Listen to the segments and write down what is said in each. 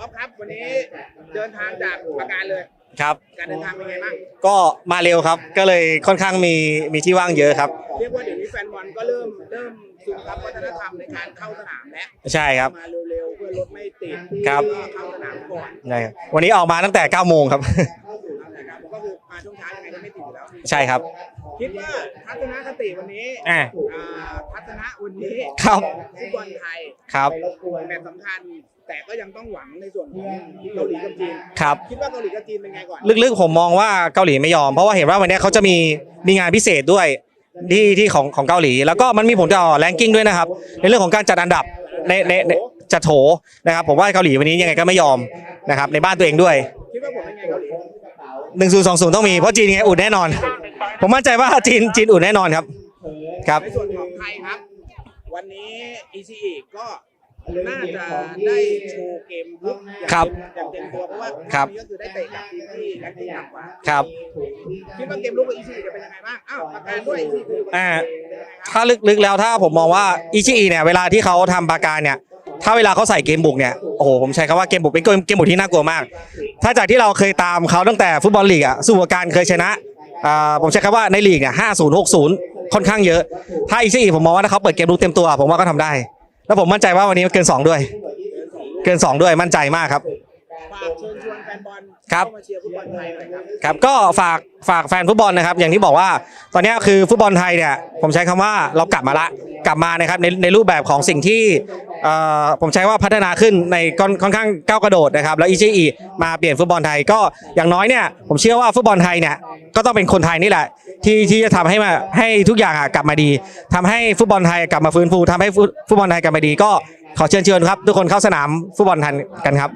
ก๊อฟครับวันนี้เดินทางจากปราการเลย ครับ การเดินทางเป็นไงบ้างก็มาเร็วครับ ก็เลยค่อนข้างมีมีที่ว่างเยอะครับ เรียกว่าเดี๋ยวนี้แฟนบอลก็เริ่มเริ่มซึมซับวัฒนธรรมในการเข้าสนามแล้วใช่ครับ มาเร็วๆเพื่อรถไม่ติดครับก็เข้าสนามก่อน ใช่ครับวันนี้ออกมาตั้งแต่9โมงครับนะครับ ก็คือมาช่วงเช้ายังไงก็ไม่ติดอยู่แล้ว ใช่ครับ คิดว่าทัศนคติวันนี้อ่า อ่าทัศนะวันนี้ครับ ฟุตบอลไทยครับ แมตช์สำคัญ แต่ก็ยังต้องหวังในส่วนของเกาหลีกับจีนครับ คิดว่าเกาหลีกับจีนเป็นไงก่อนลึกๆผมมองว่าเกาหลีไม่ยอม เพราะว่าเห็นว่าวันนี้เขาจะมีมีงานพิเศษด้วยที่ที่ของของเกาหลี แล้วก็มันมีผลต่อแรงกิ้งด้วยนะครับ ในเรื่องของการจัดอันดับในในในจัดโถนะครับ ผมว่าเกาหลีวันนี้ยังไงก็ไม่ยอมนะครับในบ้านตัวเองด้วย คิดว่าผมเป็นไงเกาหลี หนึ่งศูนย์สองศูนย์ต้องมีเพราะจีนยังไงอุ่นแน่นอน ผมมั่นใจว่าจีนจีนอุ่นแน่นอนครับ ครับ ในส่วนของไทยครับ วันนี้ ECE ก็น่าจะได้โชว์เกมลุกอย่างครับอย่างเต็มตัวเพราะว่าครับวันนี้ก็คือได้เตะกับทีมที่แรงกิ้งต่ำกว่าครับ คิดว่าเกมลุกกับ ECE จะเป็นยังไงบ้างอ้าวประการด้วย ECE คืออ่าเป็นยังไงครับถ้าลึกๆแล้วถ้าผมมองว่าอิชิอิเนี่ยเวลาที่เขาทำปาการเนี่ย ถ้าเวลาเขาใส่เกมบุกเนี่ยโอ้โหผมใช้คำว่าเกมบุกเป็นเกมเกมบุกที่น่ากลัวมาก ถ้าจากที่เราเคยตามเขาตั้งแต่ฟุตบอลลีกอะสุวรการเคยชนะอ่าผมใช้คำว่าในลีกเนี่ยห้าศูนย์หกศูนย์ค่อนข้างเยอะ ถ้าอีซี่ผมมองว่าถ้าเขาเปิดเกมลุกเต็มตัว ผมว่าก็ทำได้ แล้วผมมั่นใจว่าวันนี้เกินสองด้วย เกินสองด้วยมั่นใจมากครับ ฝากเชิญชวนแฟนบอลครับ เข้ามาเชียร์ฟุตบอลไทยหน่อยครับ ครับก็ฝากฝากแฟนฟุตบอลนะครับ อย่างที่บอกว่าตอนนี้คือฟุตบอลไทยเนี่ยผมใช้คำว่าเรากลับมาละกลับมานะครับในในรูปแบบของสิ่งที่เอ่อผมใช้ว่าพัฒนาขึ้นในค่อนค่อนข้างก้าวกระโดดนะครับ แล้วอีชีอีมาเปลี่ยนฟุตบอลไทยก็อย่างน้อยเนี่ยผมเชื่อว่าฟุตบอลไทยเนี่ยก็ต้องเป็นคนไทยนี่แหละ ที่ที่จะทำให้มาให้ทุกอย่างอะกลับมาดีทำให้ฟุตบอลไทยกลับมาฟื้นฟูทำให้ฟุตฟุตบอลไทยกลับมาดี ก็ขอเชิญเชิญครับทุกคนเข้าสนามฟุตบอลไทยกันครับ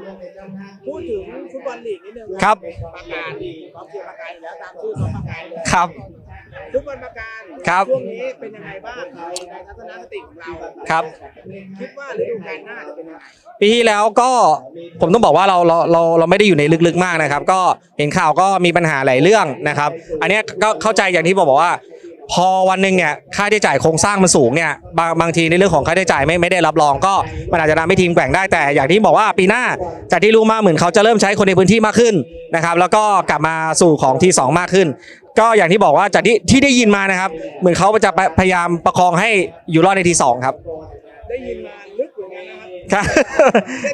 พูดถึงฟุตบอลลีกนิดนึงครับประการกอล์ฟเชียร์ประการอยู่แล้วตามชื่อเขาประการเลยครับ ฟุตบอลประการครับ ช่วงนี้เป็นยังไงบ้างในในทัศนคติของเราครับ คิดว่าฤดูกาลหน้าจะเป็นยังไงปีที่แล้วก็ผมต้องบอกว่าเราเราเราเราไม่ได้อยู่ในลึกๆมากนะครับ ก็เห็นข่าวก็มีปัญหาหลายเรื่องนะครับ อันเนี้ยก็เข้าใจอย่างที่บอกว่า พอวันหนึ่งเนี่ยค่าใช้จ่ายโครงสร้างมันสูงเนี่ยบางบางทีในเรื่องของค่าใช้จ่ายไม่ไม่ได้รับรองก็มันอาจจะทำให้ทีมแกว่งได้แต่อย่างที่บอกว่าปีหน้าจากที่รู้มาเหมือนเขาจะเริ่มใช้คนในพื้นที่มากขึ้นนะครับแล้วก็กลับมาสู่ของทีสองมากขึ้น ก็อย่างที่บอกว่าจากที่ที่ได้ยินมานะครับ เหมือนเขาจะพยายามประคองให้อยู่รอดในทีสองครับได้ยินมาลึกเหมือนกันนะครับครับ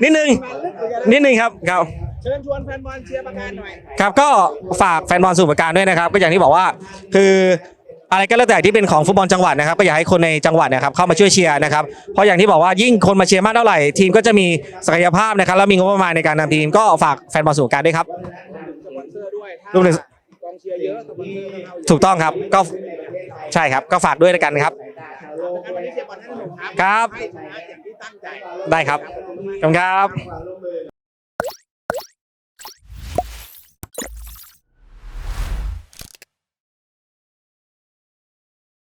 นิดนึงมาลึกเหมือนกันนิดนึงครับครับเชิญชวนแฟนบอลเชียร์ประการหน่อยครับก็ฝากแฟนบอลสู่ประการด้วยนะครับ ก็อย่างที่บอกว่าคือ อะไรก็แล้วแต่ที่เป็นของฟุตบอลจังหวัดนะครับก็อยากให้คนในจังหวัดเนะครับเข้ามาช่วยเชียร์นะครับเพราะอย่างที่บอกว่ายิ่งคนมาเชียร์มากเท่าไหร่ทีมก็จะมีศักยภาพนะครับแล้วมีงบประมาณในการนำทีมก็ฝากแฟนบอลสู่ประการด้วยครับสปอนเซอร์ด้วยถ้ารวมถึงกองเชียร์เยอะสปอนเซอร์ก็เข้าเยอะถูกต้องครับก็ใช่ครับก็ฝากด้วยแล้วกันครับงั้นวันนี้เชียร์บอลให้สนุกครับครับให้ชนะอย่างที่ตั้งใจได้ครับขอบคุณครับ